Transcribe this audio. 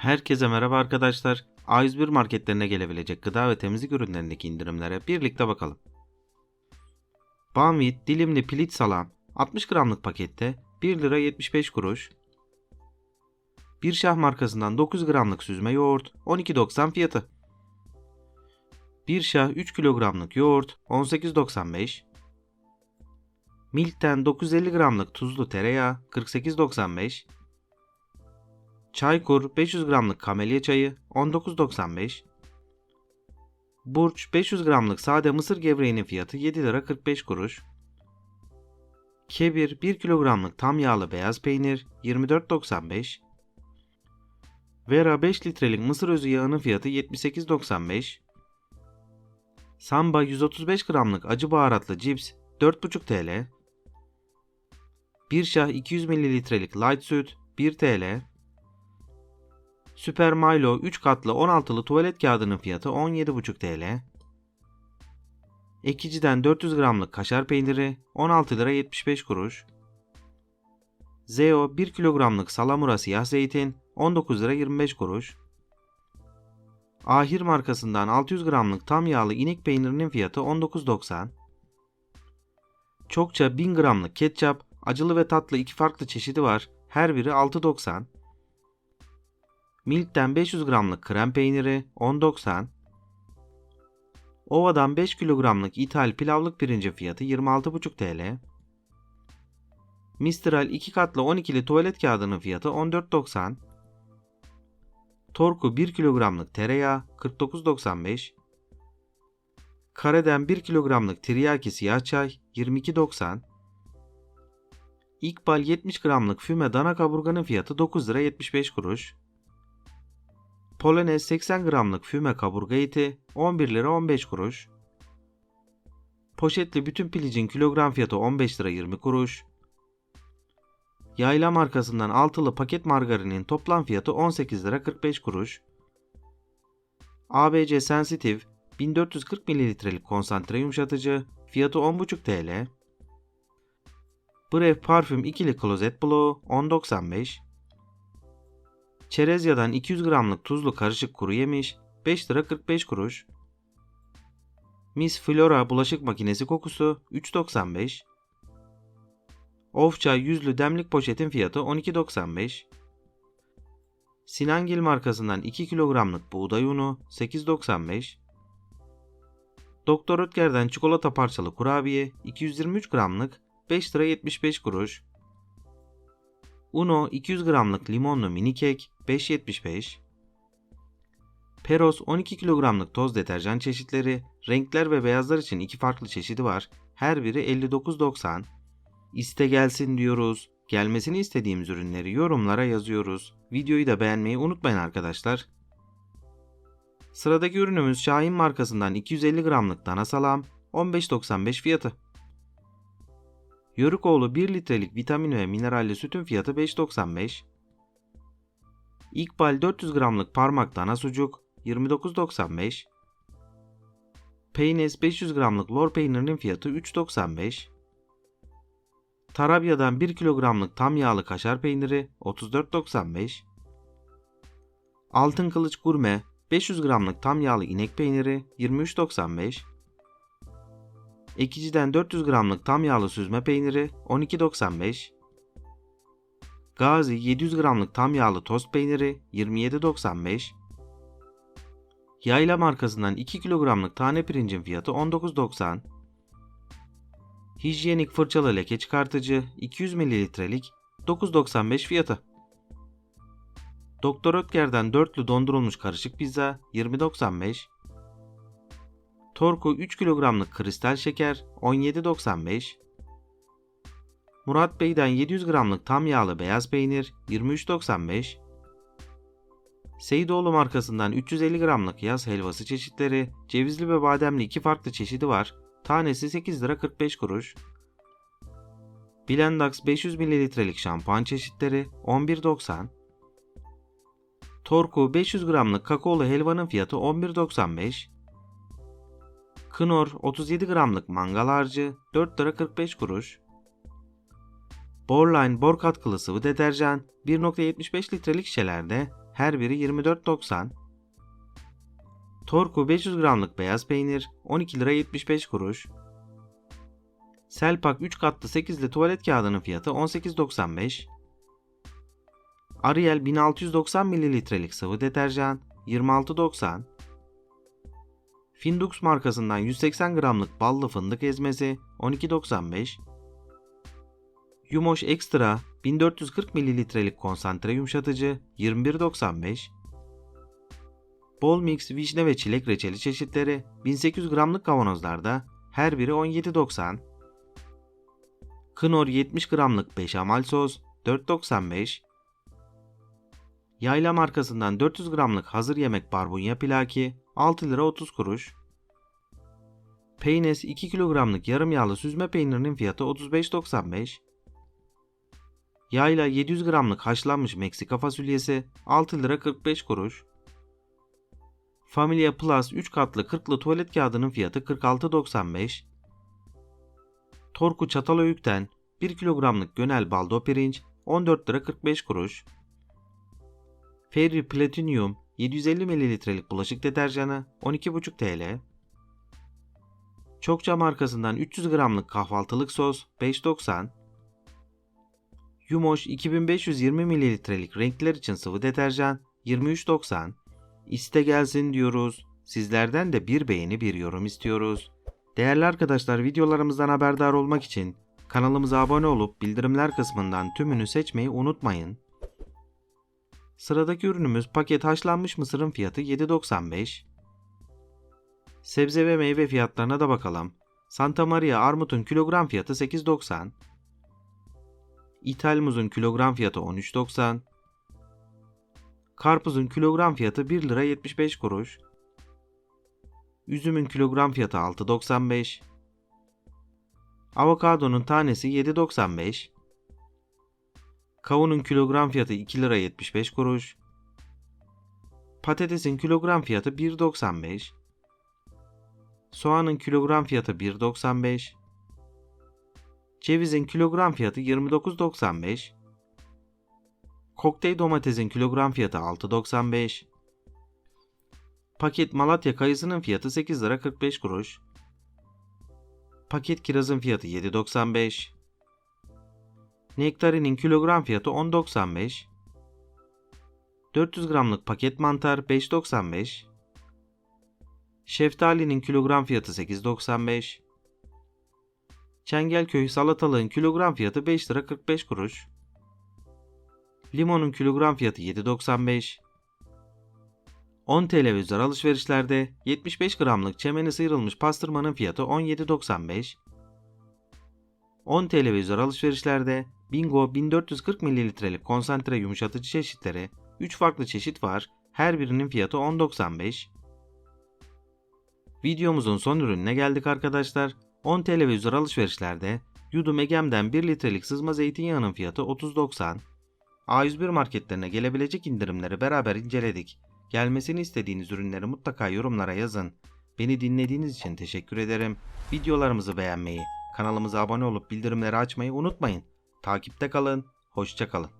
Herkese merhaba arkadaşlar. A101 marketlerine gelebilecek gıda ve temizlik ürünlerindeki indirimlere birlikte bakalım. Banvit dilimli piliç salam 60 gramlık pakette 1 lira 75 kuruş. Bir şah markasından 9 gramlık süzme yoğurt 12.90 fiyatı. Bir şah 3 kilogramlık yoğurt 18.95. Milk'ten 950 gramlık tuzlu tereyağı 48.95. Çaykur 500 gramlık kamelya çayı 19.95. Burç 500 gramlık sade mısır gevreğinin fiyatı 7 lira 45 kuruş. Kebir 1 kilogramlık tam yağlı beyaz peynir 24.95. Vera 5 litrelik mısır özü yağının fiyatı 78.95. Samba 135 gramlık acı baharatlı cips 4.5 TL. Bir şah 200 mililitrelik light süt 1 TL. Super Milo 3 katlı 16'lı tuvalet kağıdının fiyatı 17,5 TL. Ekici'den 400 gramlık kaşar peyniri 16 lira 75 kuruş. Zeo 1 kilogramlık salamura siyah zeytin 19 lira 25 kuruş. Ahir markasından 600 gramlık tam yağlı inek peynirinin fiyatı 19.90. Çokça 1000 gramlık ketçap, acılı ve tatlı iki farklı çeşidi var. Her biri 6.90. Milk'ten 500 gramlık krem peyniri 10.90. Ova'dan 5 kilogramlık ithal pilavlık pirincin fiyatı 26,5 TL. Mistral 2 katlı 12'li tuvalet kağıdının fiyatı 14.90. Torku 1 kilogramlık tereyağı 49.95. Kareden 1 kilogramlık tiryaki siyah çay 22.90. İkbal 70 gramlık füme dana kaburganın fiyatı 9 lira 75 kuruş. Polonez 80 gramlık füme kaburga eti 11 lira 15 kuruş. Poşetli bütün pilicin kilogram fiyatı 15 lira 20 kuruş. Yayla markasından altılı paket margarinin toplam fiyatı 18 lira 45 kuruş. ABC Sensitive 1440 mililitrelik konsantre yumuşatıcı fiyatı 10,5 TL. Bref parfüm ikili klozet bloğu 10.95. Çerezya'dan 200 gramlık tuzlu karışık kuru yemiş 5 lira 45 kuruş. Miss Flora bulaşık makinesi kokusu 3.95. Ofça yüzlü demlik poşetin fiyatı 12.95. Sinangil markasından 2 kilogramlık buğday unu 8.95. Doktor Ötker'den çikolata parçalı kurabiye 223 gramlık 5 lira 75 kuruş. Uno 200 gramlık limonlu mini kek 5.75. Peros 12 kilogramlık toz deterjan çeşitleri, renkler ve beyazlar için iki farklı çeşidi var. Her biri 59.90. İste gelsin diyoruz. Gelmesini istediğimiz ürünleri yorumlara yazıyoruz. Videoyu da beğenmeyi unutmayın arkadaşlar. Sıradaki ürünümüz Şahin markasından 250 gramlık dana salam 15.95 fiyatı. Yörükoğlu 1 litrelik vitamin ve mineralli sütün fiyatı 5.95. İkbal 400 gramlık parmak dana sucuk 29.95. Peynez 500 gramlık lor peynirinin fiyatı 3.95. Tarabya'dan 1 kilogramlık tam yağlı kaşar peyniri 34.95. Altın Kılıç Gurme 500 gramlık tam yağlı inek peyniri 23.95. Ekici'den 400 gramlık tam yağlı süzme peyniri 12.95. Gazi 700 gramlık tam yağlı tost peyniri 27.95. Yayla markasından 2 kilogramlık tane pirincin fiyatı 19.90. Hijyenik fırçalı leke çıkartıcı 200 mililitrelik 9.95 fiyatı. Doktor Ötker'den dörtlü dondurulmuş karışık pizza 20.95. Torku 3 kilogramlık kristal şeker 17.95. Murat Bey'den 700 gramlık tam yağlı beyaz peynir 23.95. Seyidoğlu markasından 350 gramlık yaz helvası çeşitleri, cevizli ve bademli iki farklı çeşidi var. Tanesi 8 lira 45 kuruş. Blendax 500 mililitrelik şampuan çeşitleri 11.90. Torku 500 gramlık kakaolu helvanın fiyatı 11.95. Knorr 37 gramlık mangal harcı 4 lira 45 kuruş. Borline bor katkılı sıvı deterjan 1.75 litrelik şişelerde her biri 24.90. Torku 500 gramlık beyaz peynir 12 lira 75 kuruş. Selpak 3 katlı 8'li tuvalet kağıdının fiyatı 18.95. Ariel 1690 mililitrelik sıvı deterjan 26.90. Findux markasından 180 gramlık ballı fındık ezmesi 12.95. Yumoş Extra 1440 mililitrelik konsantre yumuşatıcı 21.95. Bol Mix vişne ve çilek reçeli çeşitleri 1800 gramlık kavanozlarda her biri 17.90. Knorr 70 gramlık beşamel sos 4.95. Yayla markasından 400 gramlık hazır yemek barbunya pilaki 6 lira 30 kuruş. Peynes 2 kilogramlık yarım yağlı süzme peynirinin fiyatı 35.95. Yayla 700 gramlık haşlanmış Meksika fasulyesi 6 lira 45 kuruş. Familia Plus 3 katlı 40'lı tuvalet kağıdının fiyatı 46.95. Torku Çatalhöyük'ten 1 kilogramlık gönel baldo pirinç 14 lira 45 kuruş. Fairy Platinum 750 mililitrelik bulaşık deterjanı 12,5 TL. Çokça markasından 300 gramlık kahvaltılık sos 5.90. Yumoş 2520 mililitrelik renkler için sıvı deterjan 23.90. İste gelsin diyoruz. Sizlerden de bir beğeni bir yorum istiyoruz. Değerli arkadaşlar videolarımızdan haberdar olmak için kanalımıza abone olup bildirimler kısmından tümünü seçmeyi unutmayın. Sıradaki ürünümüz paket haşlanmış mısırın fiyatı 7.95. Sebze ve meyve fiyatlarına da bakalım. Santa Maria armutun kilogram fiyatı 8.90. İthal muzun kilogram fiyatı 13.90. Karpuzun kilogram fiyatı 1 lira 75 kuruş. Üzümün kilogram fiyatı 6.95. Avokadonun tanesi 7.95. Kavunun kilogram fiyatı 2 lira 75 kuruş. Patatesin kilogram fiyatı 1.95. Soğanın kilogram fiyatı 1.95. Cevizin kilogram fiyatı 29.95. Kokteyl domatesin kilogram fiyatı 6.95. Paket Malatya kayısının fiyatı 8 lira 45 kuruş. Paket kirazın fiyatı 7.95. Nektarinin kilogram fiyatı 10.95. 400 gramlık paket mantar 5.95. Şeftalinin kilogram fiyatı 8.95. Çengelköy salatalığın kilogram fiyatı 5 lira 45 kuruş. Limonun kilogram fiyatı 7.95. 10 TL alışverişlerde 75 gramlık çemeni sıyrılmış pastırmanın fiyatı 17.95. 10 TL alışverişlerde Bingo 1440 mililitrelik konsantre yumuşatıcı çeşitleri 3 farklı çeşit var. Her birinin fiyatı 10.95. Videomuzun son ürününe geldik arkadaşlar. 10 TL ve üzeri alışverişlerde Yudum Egem'den 1 litrelik sızma zeytinyağının fiyatı 30.90. A101 marketlerine gelebilecek indirimleri beraber inceledik. Gelmesini istediğiniz ürünleri mutlaka yorumlara yazın. Beni dinlediğiniz için teşekkür ederim. Videolarımızı beğenmeyi, kanalımıza abone olup bildirimleri açmayı unutmayın. Takipte kalın, hoşça kalın.